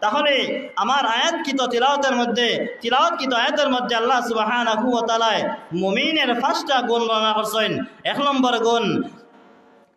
তাহলে আমার আয়াতকৃত তিলাওতের মধ্যে, তিলাওয়াতকৃত আয়াতের মধ্যে আল্লাহ সুবহানাহু ওয়া তালায় মুমিনের পাঁচটা গুণ বর্ণনা করছেন। এক নম্বর গুণ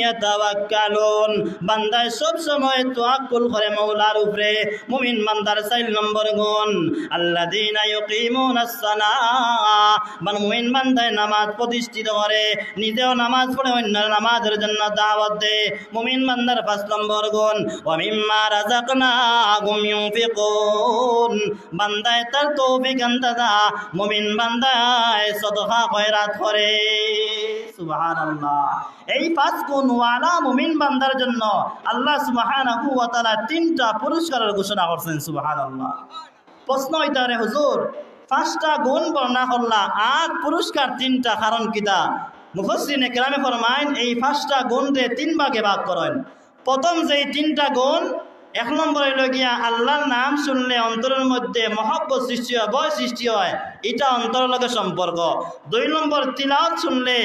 ইয়াতাওয়াক্কালুন বান্দায় সব সময় তাওয়াক্কুল করে মওলার উপরে। মুমিন বান্দার চার নম্বর গুণ। আল্লাযীনা ইউকিমুনাস সালাহ বান মুমিন বান্দায় নামাজ প্রতিষ্ঠিত করে, নিজেও নামাজ পড়ে, অন্যের নামাজের জন্য দাওয়াত দেয়। মুমিন বান্দার পাঁচ নম্বর গুণ ওয়া মিম্মা রাযাকনাহুম ইউনফিকুন। বান্দায় তার তৌফিক আন্দাজা মুমিন বান্দায় সদকা খয়রাত করে। এই পাঁচ গুণ ওয়ালা মুমিন বান্দার জন্য আল্লাহ সুবহানাহু ওয়া তাআলা তিনটা পুরস্কারের ঘোষণা করছেন, সুবহানাল্লাহ। প্রশ্ন হইতারে হুজুর, পাঁচটা গুণ বর্ণনা করলা আর পুরস্কার, তিনটা কারণ কিতা মুফসরিনে কেরামে ফরমাইন এই পাঁচটা গুণরে তিন ভাগে ভাগ করেন। প্রথম যেই তিনটা গুণ, এক নম্বর হইল গিয়া আল্লাহর নাম শুনলে অন্তরের মধ্যে মহব্বত সৃষ্টি হয়, ভয় সৃষ্টি হয়। এটা অন্তরের লগে সম্পর্ক। দুই নম্বর, তিলাওয়াত শুনলে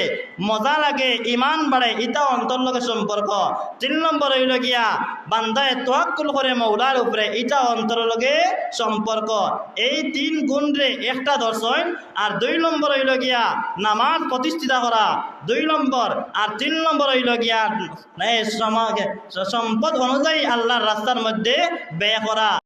মজা লাগে ইমান বাড়ে এটা অন্তর লগে সম্পর্ক। তিন নম্বর হইল গিয়া, বান্দায় তোয়াক্কুল করে মৌলার উপরে এটা অন্তর লগে সম্পর্ক। এই তিন গুণ রে একটা দর্শন আর দুই নম্বর হইল গিয়া, নামাজ প্রতিষ্ঠিত করা। দুই নম্বর, আর তিন নম্বর হইল গিয়া সম্পদ অনুযায়ী আল্লাহর রাস্তার মধ্যে ব্যয় করা।